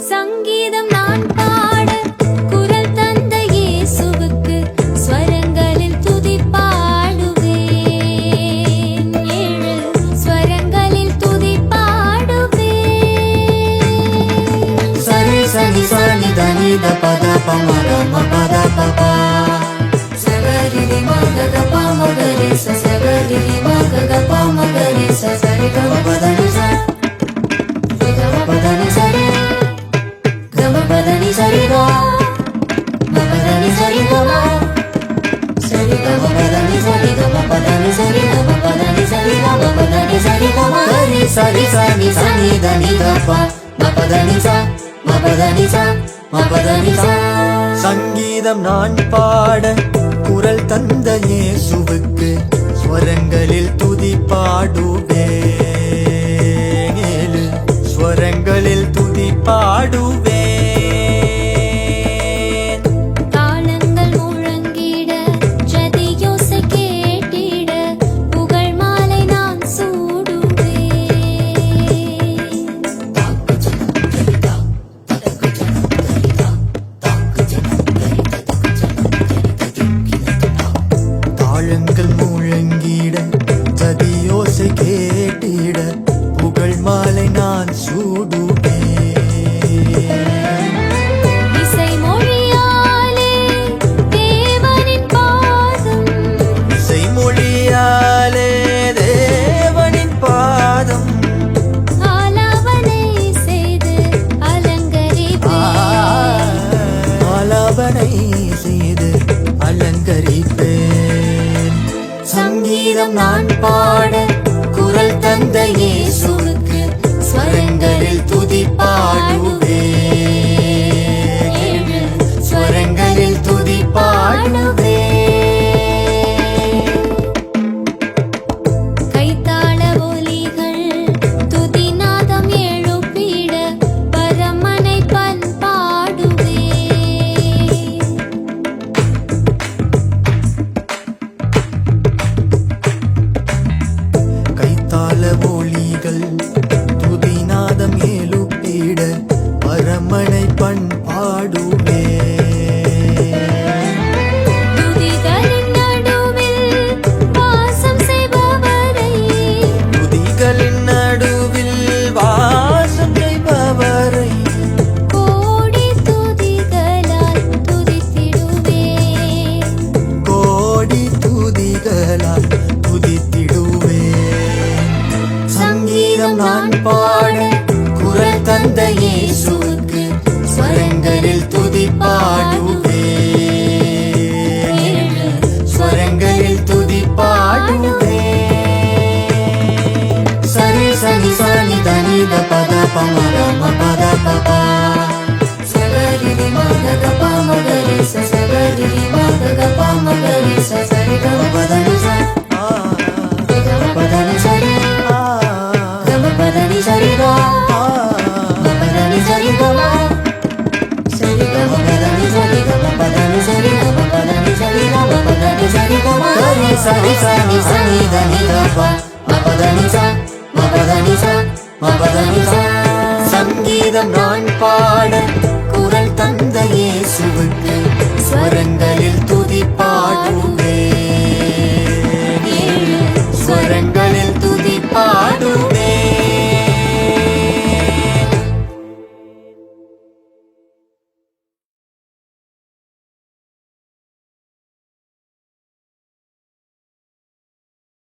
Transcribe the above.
சங்கீதம் நான் பாட குரல் தந்த இயேசுவுக்கு ஸ்வரங்களில் துதி பாடுவேன். ஏழு ஸ்வரங்களில் துதி பாடுவேன். சரி சனி சனி தனி த பத பமர ம பத பப சகரிரி மகத பாமகரி சகரிரி மகத பாமகரி சரி கம சரி சரி சனி சனி தனி த ப ம பத நி ச ம பத நி ச ம பத நி ச. சங்கீதம் நான் பாட குரல் தந்த இயேசுவுக்கு ஸ்வரங்களில் துதி பாடுவேன் செய்து அலங்கரிப்பேன் சங்கீதம் நான் பாட குரல் தந்த இயேசுவுக்கு ஸ்வரங்களில் துதிகளால் துதித்திடுவே சங்கீதம் நான் பாட குரல் தந்த இயேசுக்கு ஸ்வரங்களில் துதி பாடுவே சரி சரி சனி சனி தனி த ப ம பத நி ச ம பத நி ச ம பத நி ச சங்கீதம் நான் பாட குரல் தந்த இயேசுவுக்கு ஸ்வரங்களில் துதி பாடுவேன்